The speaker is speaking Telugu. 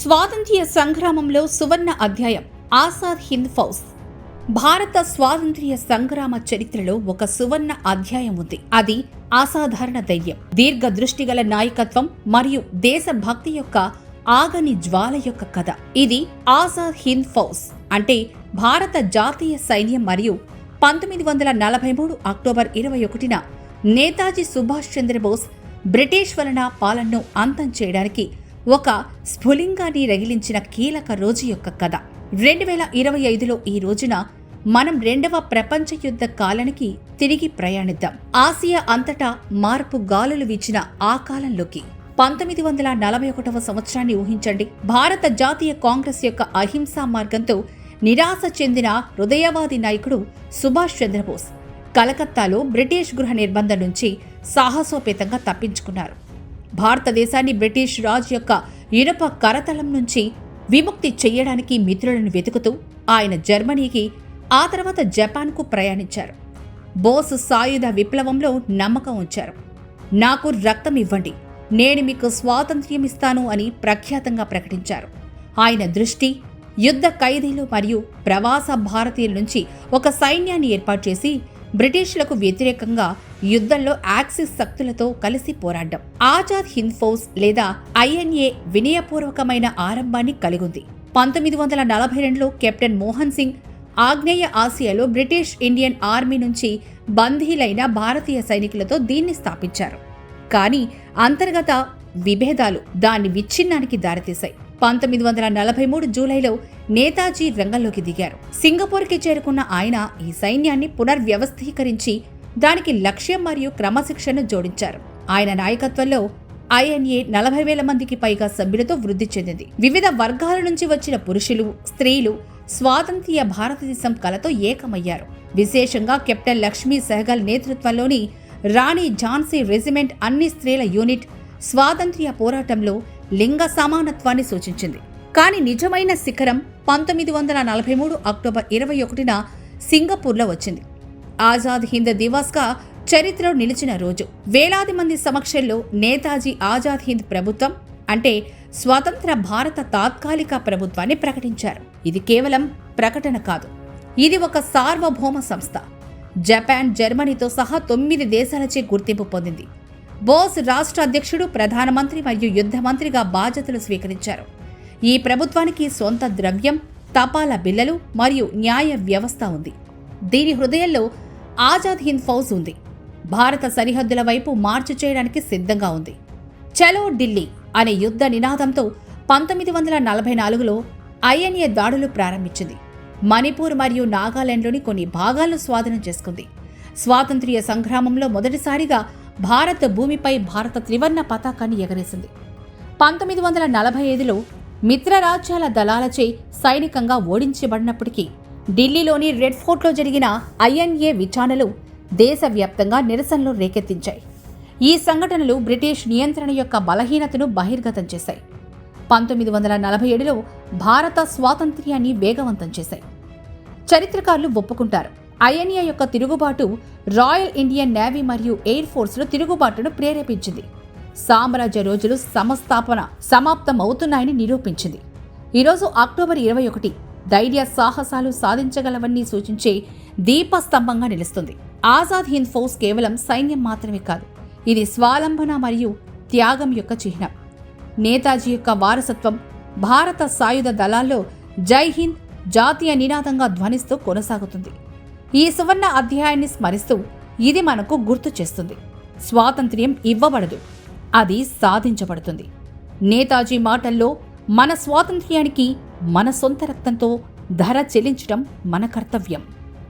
స్వాతంత్ర్య సంగ్రామంలో సువర్ణ అధ్యాయం ఆజాద్ హింద్ ఫౌజ్. భారత స్వాతంత్ర్య సంగ్రామ చరిత్రలో ఒక సువర్ణ అధ్యాయం ఉంది. అది అసాధారణ ధైర్యం దీర్ఘ దృష్టిగల నాయకత్వం మరియు దేశభక్తి యొక్క ఆగని జ్వాల యొక్క కథ. ఇది ఆజాద్ హింద్ ఫౌజ్. అంటే భారత జాతీయ సైన్యం మరియు పంతొమ్మిది వందల నలభై మూడు అక్టోబర్ ఇరవై ఒకటిన నేతాజీ సుభాష్ చంద్రబోస్ బ్రిటిష్ వలన పాలనను అంతం చేయడానికి ఒక స్ఫులింగాన్ని రగిలించిన కీలక రోజు యొక్క కథ. రెండు వేల ఇరవై ఐదులో ఈ రోజున మనం రెండవ ప్రపంచ యుద్ధ కాలానికి తిరిగి ప్రయాణిద్దాం. ఆసియా అంతటా మార్పు గాలులు వీచిన ఆ కాలంలోకి. పంతొమ్మిది వందల నలభై ఒకటవ సంవత్సరాన్ని ఊహించండి. భారత జాతీయ కాంగ్రెస్ యొక్క అహింసా మార్గంతో నిరాశ చెందిన హృదయవాది నాయకుడు సుభాష్ చంద్రబోస్ కలకత్తాలో బ్రిటిష్ గృహ నిర్బంధం నుంచి సాహసోపేతంగా తప్పించుకున్నారు. భారతదేశాన్ని బ్రిటిష్ రాజ్ యొక్క ఇనుప కరతలం నుంచి విముక్తి చెయ్యడానికి మిత్రులను వెతుకుతూ ఆయన జర్మనీకి ఆ తర్వాత జపాన్కు ప్రయాణించారు. బోస్ సాయుధ విప్లవంలో నమ్మకం ఉంచారు. నాకు రక్తం ఇవ్వండి నేను మీకు స్వాతంత్ర్యం ఇస్తాను అని ప్రఖ్యాతంగా ప్రకటించారు. ఆయన దృష్టి యుద్ధ ఖైదీలు మరియు ప్రవాస భారతీయుల నుంచి ఒక సైన్యాన్ని ఏర్పాటు చేసి బ్రిటిష్లకు వ్యతిరేకంగా యుద్ధంలో యాక్సిస్ శక్తులతో కలిసి పోరాడడం. ఆజాద్ హింద్ ఫౌజ్ లేదా ఐఎన్ఏ వినయపూర్వకమైన ఆరంభాన్ని కలిగింది. పంతొమ్మిది వందల నలభై రెండులో కెప్టెన్ మోహన్ సింగ్ ఆగ్నేయ ఆసియాలో బ్రిటిష్ ఇండియన్ ఆర్మీ నుంచి బందీలైన భారతీయ సైనికులతో దీన్ని స్థాపించారు. కానీ అంతర్గత విభేదాలు దాన్ని విచ్ఛిన్నానికి దారితీశాయి. పంతొమ్మిది వందల నలభై మూడు జూలైలో నేతాజీ రంగంలోకి దిగారు. సింగపూర్కి చేరుకున్న ఆయన ఈ సైన్యాన్ని పునర్వ్యవస్థీకరించి దానికి లక్ష్యం మరియు క్రమశిక్షణను జోడించారు. ఆయన నాయకత్వంలో ఐఎన్ఏ నలభై వేల మందికి పైగా సభ్యులతో వృద్ధి చెందింది. వివిధ వర్గాల నుంచి వచ్చిన పురుషులు స్త్రీలు స్వాతంత్ర్య భారతదేశం కలతో ఏకమయ్యారు. విశేషంగా కెప్టెన్ లక్ష్మీ సెహగల్ నేతృత్వంలోని రాణి ఝాన్సీ రెజిమెంట్ అన్ని స్త్రీల యూనిట్ స్వాతంత్ర్య పోరాటంలో లింగ సమానత్వాన్ని సూచించింది. కానీ నిజమైన శిఖరం పంతొమ్మిది వందల నలభై మూడు అక్టోబర్ ఇరవై ఒకటిన సింగపూర్లో వచ్చింది. ఆజాద్ హింద్ దివాస్గా చరిత్రలో నిలిచిన రోజు. వేలాది మంది సమక్షంలో నేతాజీ ఆజాద్ హింద్ ప్రభుత్వం అంటే స్వతంత్ర భారత తాత్కాలిక ప్రభుత్వాన్ని ప్రకటించారు. ఇది కేవలం ప్రకటన కాదు. ఇది ఒక సార్వభౌమ సంస్థ. జపాన్ జర్మనీతో సహా తొమ్మిది దేశాలచే గుర్తింపు పొందింది. బోస్ రాష్ట్ర అధ్యక్షుడు ప్రధానమంత్రి మరియు యుద్ధ మంత్రిగా బాధ్యతలు స్వీకరించారు. ఈ ప్రభుత్వానికి సొంత ద్రవ్యం తపాలా బిల్లలు మరియు న్యాయ వ్యవస్థ ఉంది. దీని హృదయంలో ఆజాద్ హింద్ ఫౌజ్ ఉంది. భారత సరిహద్దుల వైపు మార్చి చేయడానికి సిద్ధంగా ఉంది. చలో ఢిల్లీ అనే యుద్ధ నినాదంతో పంతొమ్మిది వందల నలభై నాలుగులో ఐఎన్ఏ దాడులు ప్రారంభించింది. మణిపూర్ మరియు నాగాలాండ్లోని కొన్ని భాగాలను స్వాధీనం చేసుకుంది. స్వాతంత్ర్య సంగ్రామంలో మొదటిసారిగా భారత భూమిపై భారత త్రివర్ణ పతాకాన్ని ఎగరేసింది. పంతొమ్మిది వందల నలభై ఐదులో మిత్రరాజ్యాల దళాలచే సైనికంగా ఓడించబడినప్పటికీ ఢిల్లీలోని రెడ్ ఫోర్ట్లో జరిగిన ఐఎన్ఏ విచారణలు దేశవ్యాప్తంగా నిరసనలు రేకెత్తించాయి. ఈ సంఘటనలు బ్రిటిష్ నియంత్రణ యొక్క బలహీనతను బహిర్గతం చేశాయి. పంతొమ్మిది వందల నలభై ఏడులో భారత స్వాతంత్ర్యాన్ని వేగవంతం చేశాయి. చరిత్రకారులు ఒప్పుకుంటారు. ఐఎన్ఏ యొక్క తిరుగుబాటు రాయల్ ఇండియన్ నేవీ మరియు ఎయిర్ ఫోర్స్లో తిరుగుబాటును ప్రేరేపించింది. సామ్రాజ్య రోజులు సమస్థాపన సమాప్తమవుతున్నాయని నిరూపించింది. ఈరోజు అక్టోబర్ ఇరవై ఒకటి ధైర్య సాహసాలు సాధించగలవన్నీ సూచించే దీపస్తంభంగా నిలుస్తుంది. ఆజాద్ హింద్ ఫోర్స్ కేవలం సైన్యం మాత్రమే కాదు ఇది స్వాలంబన మరియు త్యాగం యొక్క చిహ్నం. నేతాజీ యొక్క వారసత్వం భారత సాయుధ దళాల్లో జై హింద్ జాతీయ నినాదంగా ధ్వనిస్తూ కొనసాగుతుంది. ఈ సువర్ణ అధ్యాయాన్ని స్మరిస్తూ ఇది మనకు గుర్తు చేస్తుంది. స్వాతంత్ర్యం ఇవ్వబడదు అది సాధించబడుతుంది. నేతాజీ మాటల్లో మన స్వాతంత్ర్యానికి మన సొంత రక్తంతో ధర చెల్లించడం మన కర్తవ్యం.